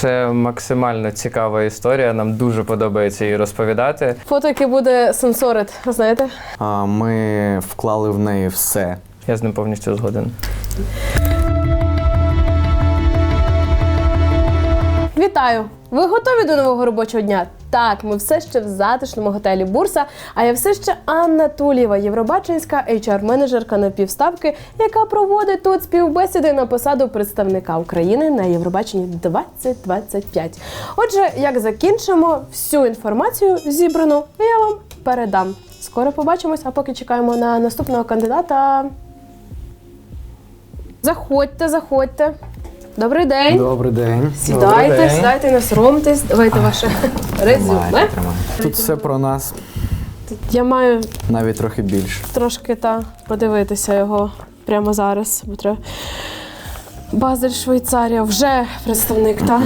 Це максимально цікава історія. Нам дуже подобається її розповідати. Фото, яке буде сенсорит, знаєте? А, Ми вклали в неї все. Я з ним повністю згоден. Вітаю! Ви готові до нового робочого дня? Так, ми все ще в затишному готелі Бурса. А я все ще Анна Тулєва, євробаченська HR-менеджерка на півставки, яка проводить тут співбесіди на посаду представника України на Євробаченні 2025. Отже, як закінчимо всю інформацію зібрану, я вам передам. Скоро побачимось, а поки чекаємо на наступного кандидата. Заходьте, заходьте. Добрий день. Добрий день. Сідайте, день. сідайте, не соромтесь. Давайте ваше резюме. Тут все про нас, Я маю навіть трохи більше. трошки та подивитися його прямо зараз, бо треба. Базель Швейцарія вже представник, так?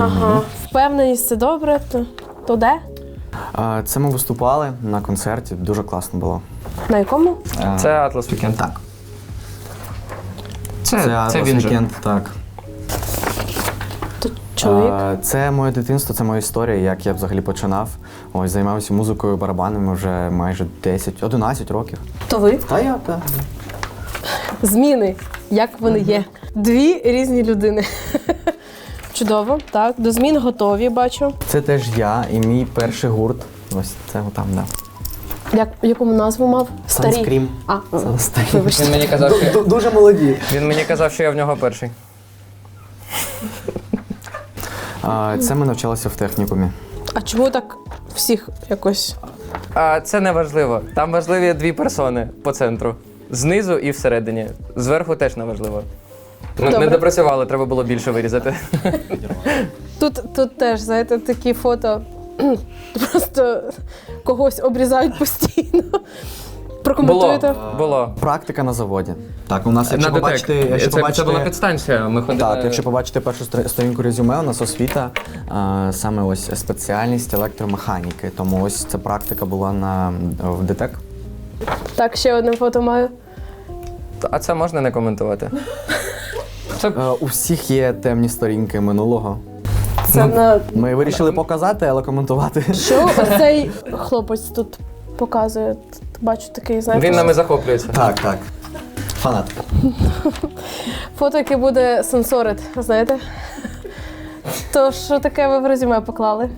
Ага. Впевненість, це добре. То, то де? А, Це ми виступали на концерті, дуже класно було. На якому? Це Атлас Вікенд. Так. Це, Це, він же. Weekend, так. Чоловік. Це моє дитинство, це моя історія, як я взагалі починав. Ось займався музикою, барабанами вже майже 10-11 років. То ви? Та я так. Зміни, як вони є. Дві різні людини. Чудово, так. До змін готові, бачу. Це теж я і мій перший гурт. Ось це там, да. Як, якому назву мав? Старі. Санскрім. А, Санскрім. Він мені казав, що Дуже молоді. він мені казав, що я в нього перший. А, Це ми навчалися в технікумі. А чому так всіх якось? А це не важливо. Там важливі дві персони по центру. Знизу і всередині. Зверху теж не важливо. Ну, Добре. не допрацювали, треба було більше вирізати. Тут, тут теж, знаєте, такі фото просто когось обрізають постійно. Прокоментуєте? Було. Було. Практика на заводі. Так, у нас, якщо На побачите, якщо це, побачите, це була підстанція. Ми ходили. так, якщо побачите першу стор- сторінку резюме, у нас освіта а, саме ось спеціальність електромеханіки. Тому ось ця практика була на в ДТЕК. Так, ще одне фото маю. А це можна не коментувати. Це Е, У всіх є темні сторінки минулого. Це на Ми вирішили показати, але коментувати. що цей хлопець тут показує. Бачу такий, знаєте, він нами захоплюється. Так, так. Фанат. фото, яке буде сенсорит, знаєте? То що таке ви в резюме поклали?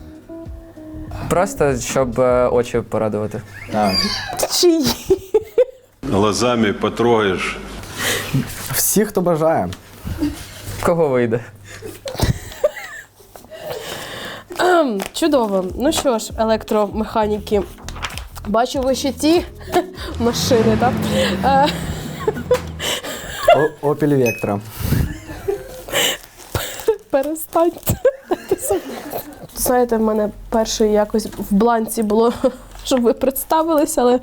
Просто щоб е, очі порадувати. Так. Чиї? глазами потрогаешь. Всі, хто бажає. Кого вийде? Чудово. Ну що ж, електромеханіки. Бачу, ви ще ті машини, так? Е, Опіль Вектора. Перестаньте. Знаєте, в мене перший якось в бланці було, щоб ви представилися, але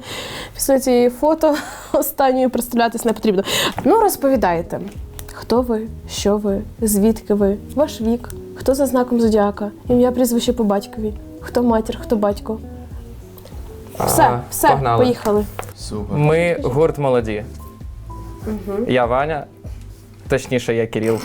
після цієї фото останньої представлятись не потрібно. Ну, розповідайте, хто ви, що ви, звідки ви, ваш вік, хто за знаком зодіака, ім'я, прізвище по батькові, хто матір, хто батько. Все, все, погнали. поїхали. Супер. Ми гурт молоді. Я Ваня. Точніше, я Кирил.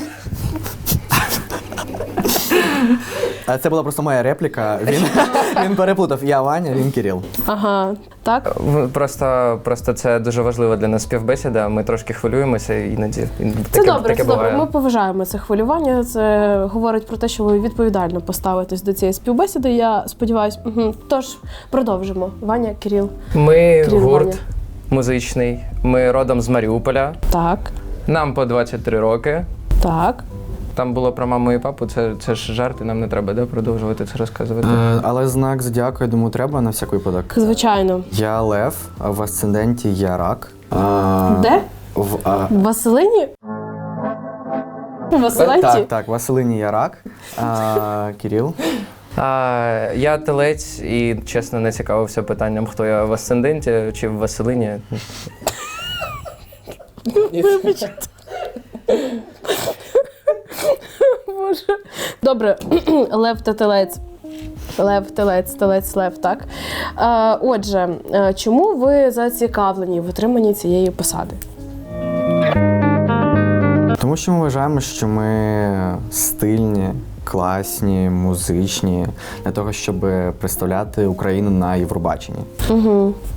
А це була просто моя репліка. Він, він переплутав. Я Ваня, він Кирил. Ага, так. В- Просто, просто це дуже важливо для нас співбесіда. Ми трошки хвилюємося іноді. І Це таке, добре, таке це добре. буває. Ми поважаємо це хвилювання. Це говорить про те, що ви відповідально поставитесь до цієї співбесіди. Я сподіваюся, угу. тож продовжимо. Ваня, Кирил. Ми Кирил гурт Ваня. музичний. Ми родом з Маріуполя. Так, Нам по 23 роки. так. Там було про маму і папу. Це, це ж жарти, нам не треба да, продовжувати це розказувати. Е, але знак зодіаку, я думаю, треба на всяк випадок. Звичайно. Я Лев, а в асценденті я рак. А, Де? В, а, В Василині? У Василенті? так, так, в Василині я рак. А, Кирил. А, я телець і чесно не цікавився питанням, хто я в асценденті чи в Василині. Боже. Добре, Лев та телець. Лев, телець, телець, лев, так. Е, отже, е, чому ви зацікавлені в отриманні цієї посади? Тому що ми вважаємо, що ми стильні, класні, музичні, для того, щоб представляти Україну на Євробаченні.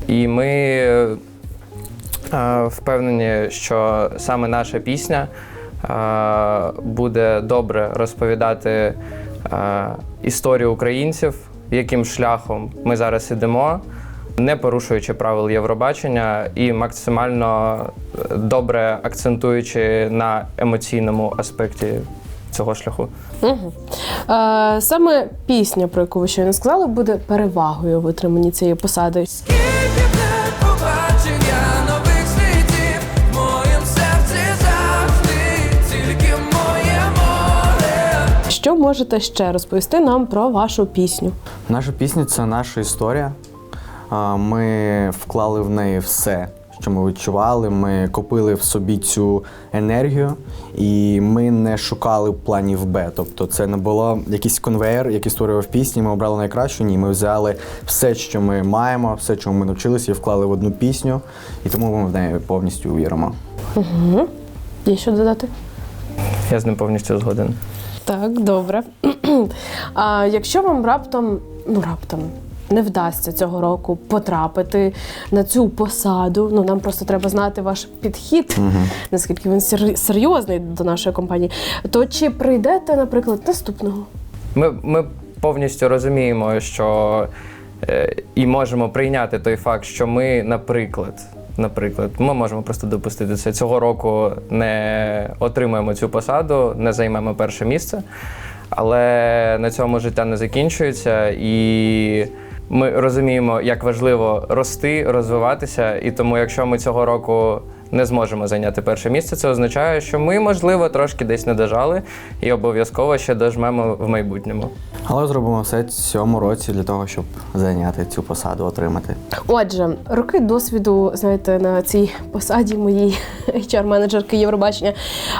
І ми е, впевнені, що саме наша пісня буде добре розповідати е, історію українців, яким шляхом ми зараз ідемо, не порушуючи правил Євробачення і максимально е, добре акцентуючи на емоційному аспекті цього шляху. Угу. Е, саме пісня, про яку ви щойно сказали, буде перевагою в отриманні цієї посади. Що можете ще розповісти нам про вашу пісню? Наша пісня це наша історія. Ми вклали в неї все, що ми відчували. Ми копили в собі цю енергію, і ми не шукали планів Б. Тобто, це не було якийсь конвейер, який створював пісні. Ми обрали найкращу. Ні, ми взяли все, що ми маємо, все, чому ми навчилися, і вклали в одну пісню, і тому ми в неї повністю віримо. Є що додати? Я з ним повністю згоден. Так, добре. а якщо вам раптом, ну раптом. Не вдасться цього року потрапити на цю посаду. Ну нам просто треба знати ваш підхід, наскільки він сер- серйозний до нашої компанії. То чи прийдете, наприклад, наступного? Ми, ми повністю розуміємо, що е, і можемо прийняти той факт, що ми, наприклад, наприклад, ми можемо просто допустити це. Цього року не отримаємо цю посаду, не займемо перше місце. Але на цьому життя не закінчується, і ми розуміємо, як важливо рости, розвиватися. І тому, якщо ми цього року не зможемо зайняти перше місце, це означає, що ми, можливо, трошки десь не дожали і обов'язково ще дожмемо в майбутньому. Але зробимо все цьому році для того, щоб зайняти цю посаду, отримати. Отже, роки досвіду, знаєте, на цій посаді моїй HR-менеджерки Євробачення.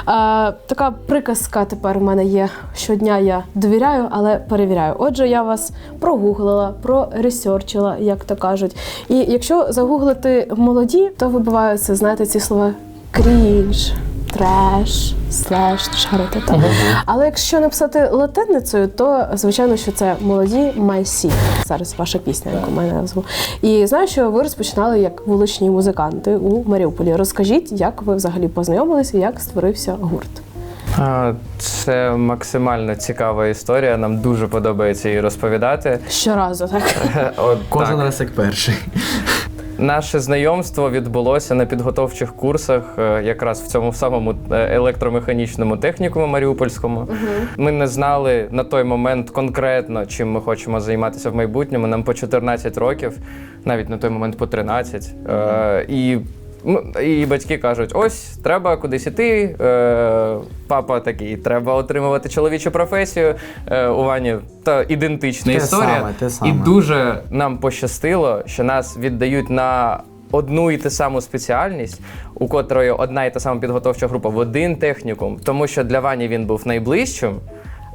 А, така приказка тепер в мене є. Щодня я довіряю, але перевіряю. Отже, я вас прогуглила, проресерчила, як то кажуть. І якщо загуглити молоді, то вибиваються, знаєте, ці слова крінж. Треш, слеш, шарити так. Але якщо написати латинницею, то звичайно, що це молоді майсі. Зараз ваша пісня, яку мене назву. І знаю, що ви розпочинали як вуличні музиканти у Маріуполі. Розкажіть, як ви взагалі познайомилися, як створився гурт. Це максимально цікава історія. Нам дуже подобається її розповідати. Щоразу, так? От Кожен так. раз як перший. Наше знайомство відбулося на підготовчих курсах, е, якраз в цьому самому е, електромеханічному технікуму Маріупольському. Ми не знали на той момент конкретно, чим ми хочемо займатися в майбутньому. Нам по 14 років, навіть на той момент по 13. Е, І і батьки кажуть: ось треба кудись іти. Е, папа такий, треба отримувати чоловічу професію. Е, у Вані та ідентична Те історія. саме, те саме. І дуже нам пощастило, що нас віддають на одну і ту саму спеціальність, у котрої одна і та сама підготовча група в один технікум, тому що для Вані він був найближчим.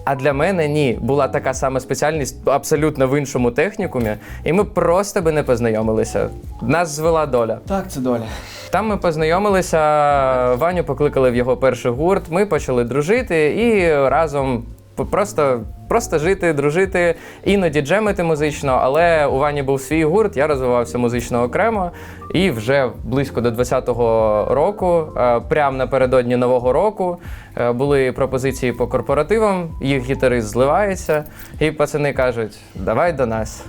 А для мене ні, була така сама спеціальність абсолютно в іншому технікумі, і ми просто би не познайомилися. Нас звела доля. Так, це доля. Там ми познайомилися, Ваню покликали в його перший гурт. Ми почали дружити і разом просто, просто жити, дружити, іноді джемити музично. Але у Вані був свій гурт, я розвивався музично окремо. І вже близько до 20-го року, е, прямо напередодні нового року, е, були пропозиції по корпоративам. Їх гітарист зливається, і пацани кажуть: давай до нас.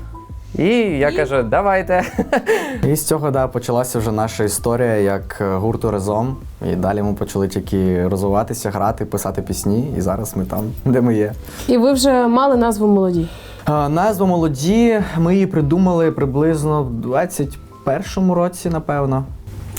І я кажу, давайте. І з цього да, почалася вже наша історія як гурту разом. І далі ми почали тільки розвиватися, грати, писати пісні. І зараз ми там, де ми є. І ви вже мали назву молоді. А, Назву молоді. Ми її придумали приблизно в 21-му році, напевно.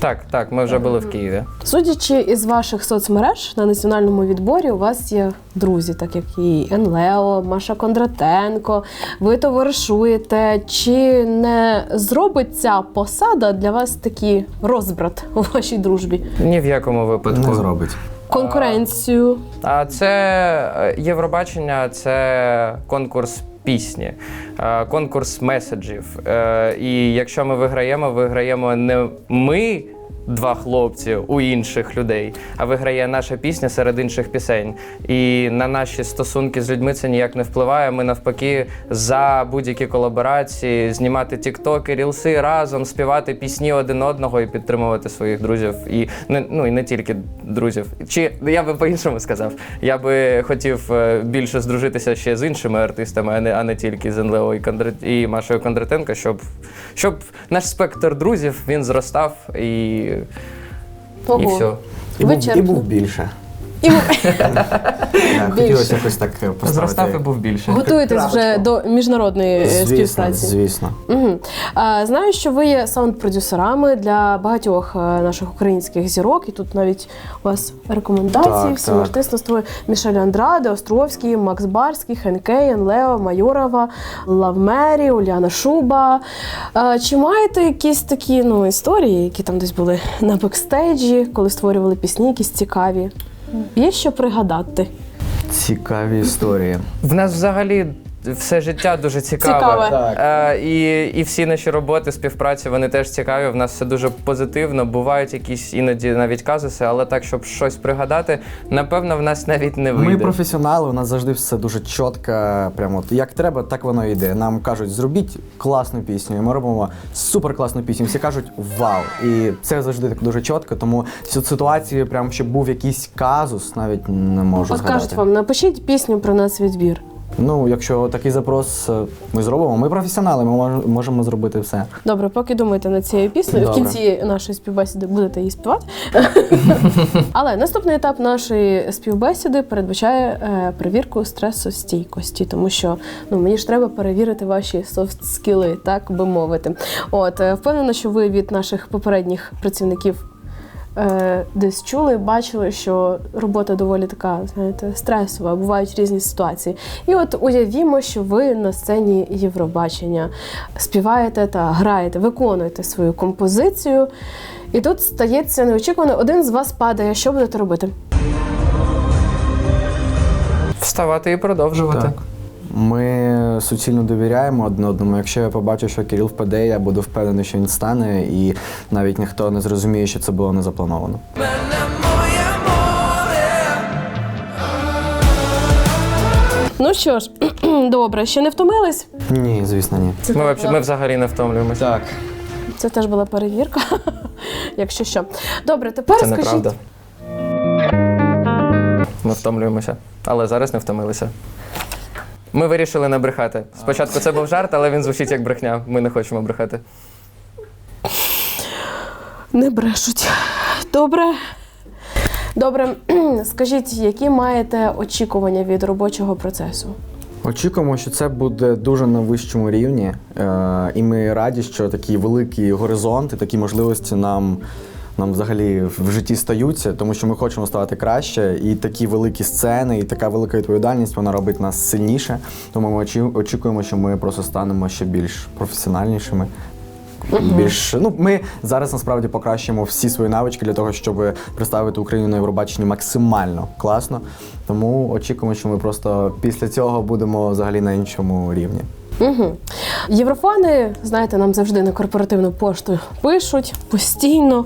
Так, так, ми вже були в Києві. Судячи із ваших соцмереж на національному відборі, у вас є друзі, так як і Енлео, Маша Кондратенко. Ви товаришуєте. Чи не зробить ця посада для вас такий розбрат у вашій дружбі? Ні в якому випадку. Не зробить. Конкуренцію? А це е, Євробачення, це конкурс пісні, е, конкурс меседжів. Е, І якщо ми виграємо, виграємо не ми два хлопці у інших людей, а виграє наша пісня серед інших пісень. І на наші стосунки з людьми це ніяк не впливає. Ми навпаки за будь-які колаборації, знімати тіктоки, рілси разом, співати пісні один одного і підтримувати своїх друзів. І не ну і не тільки друзів. Чи я би по-іншому сказав, я би хотів е, більше здружитися ще з іншими артистами, а не, а не тільки з НЛО і, Кондр... і Машою Кондратенко, щоб, щоб наш спектр друзів він зростав і, і Ого. все. І був, і був більше. І Хотілося якось так е, поставити. Зростав і був більше. готуєтесь вже до міжнародної е, Звісно, співпраці. звісно. А, знаю, що ви є саунд-продюсерами для багатьох е, наших українських зірок, і тут навіть у вас рекомендації. Так, Всім так. артистам Мішель Андраде, Островський, Макс Барський, Хенкейн, Лео, Майорова, Лавмері, Уляна Шуба. Чи маєте якісь такі ну, історії, які там десь були на бекстейджі, коли створювали пісні, якісь цікаві? Є що пригадати? Цікаві історії. В нас взагалі все життя дуже цікаве. Цікаве. Так. Е, і, і всі наші роботи, співпраці, вони теж цікаві. В нас все дуже позитивно. Бувають якісь іноді навіть казуси, але так, щоб щось пригадати, напевно, в нас навіть не вийде. Ми професіонали, у нас завжди все дуже чітко. Прямо от як треба, так воно йде. Нам кажуть, зробіть класну пісню. І ми робимо супер класну пісню. Всі кажуть вау. І це завжди так дуже чітко. Тому цю ситуацію, прям щоб був якийсь казус, навіть не можу От згадати. кажуть вам, напишіть пісню про нас відбір. Ну, якщо такий запрос е, ми зробимо, ми професіонали, ми можемо зробити все. Добре, поки думаєте над цією піснею, в кінці нашої співбесіди будете її співати. Але наступний етап нашої співбесіди передбачає е, перевірку стресостійкості, тому що ну мені ж треба перевірити ваші софт скіли, так би мовити. От е, впевнена, що ви від наших попередніх працівників. Е, Десь чули, бачили, що робота доволі така, знаєте, стресова, бувають різні ситуації. І от уявімо, що ви на сцені Євробачення співаєте та граєте, виконуєте свою композицію. І тут стається неочікувано, один з вас падає. Що будете робити? Вставати і продовжувати. Так. Ми суцільно довіряємо одне одному. Якщо я побачу, що Кирил впаде, я буду впевнений, що він стане, і навіть ніхто не зрозуміє, що це було не заплановано. Ну що ж, добре, ще не втомились? Ні, звісно, ні. Це, Ми, взагалі- ми взагалі не втомлюємося. Так. це теж була перевірка. Якщо що. Добре, тепер Це скажіть. неправда. Ми втомлюємося, але зараз не втомилися. Ми вирішили не брехати. Спочатку це був жарт, але він звучить як брехня. Ми не хочемо брехати. Не брешуть. Добре. Добре, скажіть, які маєте очікування від робочого процесу? Очікуємо, що це буде дуже на вищому рівні, е, і ми раді, що такі великі горизонти, такі можливості нам. Нам взагалі в житті стаються, тому що ми хочемо ставати краще, і такі великі сцени, і така велика відповідальність вона робить нас сильніше. Тому ми очі- очікуємо, що ми просто станемо ще більш професіональнішими. Більш ну ми зараз насправді покращимо всі свої навички для того, щоб представити Україну на Євробаченні максимально класно. Тому очікуємо, що ми просто після цього будемо взагалі на іншому рівні. Угу. Єврофани, знаєте, нам завжди на корпоративну пошту пишуть постійно.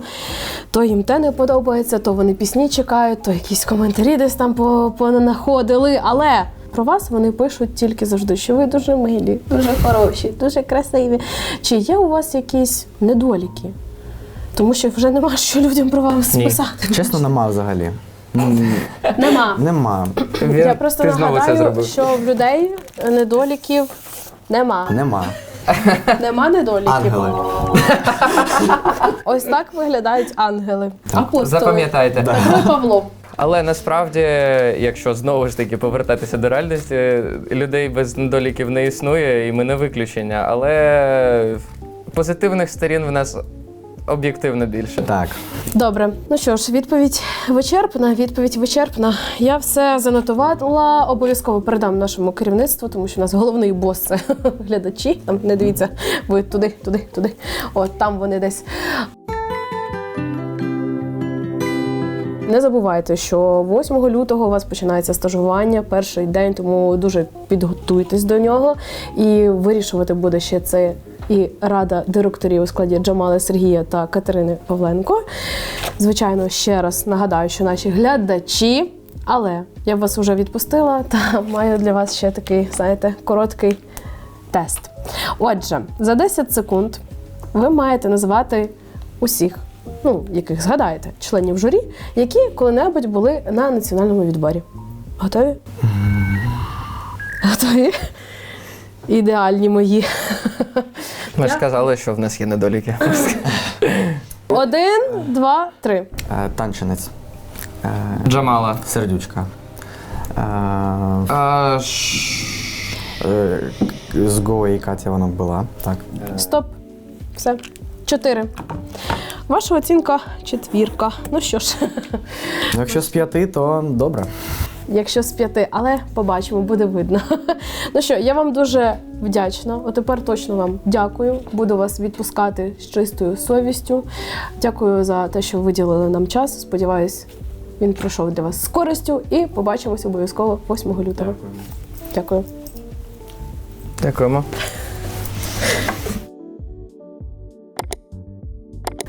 То їм те не подобається, то вони пісні чекають, то якісь коментарі десь там по- понаходили. Але про вас вони пишуть тільки завжди, що ви дуже милі, дуже хороші, дуже красиві. Чи є у вас якісь недоліки? Тому що вже нема що людям про вас Ні. писати. Чесно, нема взагалі. Нема. Нема. Я просто ти знову це нагадаю, зробив. що в людей недоліків нема. Нема. Нема недоліків. Ангели. Ось так виглядають ангели. Апостоли. Запам'ятайте. Петро і Павло. Але насправді, якщо знову ж таки повертатися до реальності, людей без недоліків не існує, і ми не виключення. Але позитивних сторін в нас об'єктивно більше. Так. Добре, ну що ж, відповідь вичерпна. Відповідь вичерпна. Я все занотувала. Обов'язково передам нашому керівництву, тому що у нас головний бос це глядачі. Там не дивіться, ви туди, туди, туди. От там вони десь. Не забувайте, що 8 лютого у вас починається стажування, перший день, тому дуже підготуйтесь до нього. І вирішувати буде ще це і рада директорів у складі Джамали Сергія та Катерини Павленко. Звичайно, ще раз нагадаю, що наші глядачі, але я вас вже відпустила та маю для вас ще такий, знаєте, короткий тест. Отже, за 10 секунд ви маєте назвати усіх, ну, яких згадаєте, членів журі, які коли-небудь були на національному відборі. Готові? Готові? Ідеальні мої. Ми ж сказали, що в нас є недоліки. Один, два, три. Е, танчинець. Е, Джамала. сердючка. Е, А, ш- е, з Гоа і Катя вона була. Так. Стоп. Все. Чотири. Ваша оцінка четвірка. Ну що ж, Ну, Якщо з п'яти, то добре. Якщо з п'яти, але побачимо, буде видно. Ну що, я вам дуже вдячна. Отепер точно вам дякую. Буду вас відпускати з чистою совістю. Дякую за те, що виділили нам час. Сподіваюсь, він пройшов для вас з користю. І побачимось обов'язково 8 лютого. Дякую. Дякуємо.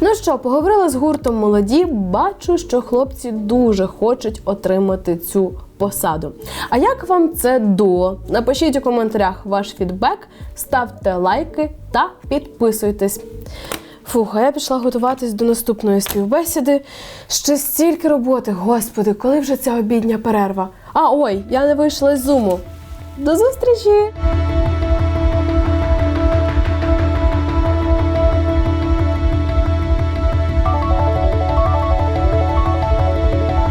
Ну що, поговорила з гуртом молоді. Бачу, що хлопці дуже хочуть отримати цю посаду. А як вам це до? Напишіть у коментарях ваш фідбек, ставте лайки та підписуйтесь. Фух, а я пішла готуватись до наступної співбесіди. Ще стільки роботи, господи, коли вже ця обідня перерва? А ой, я не вийшла з зуму. До зустрічі!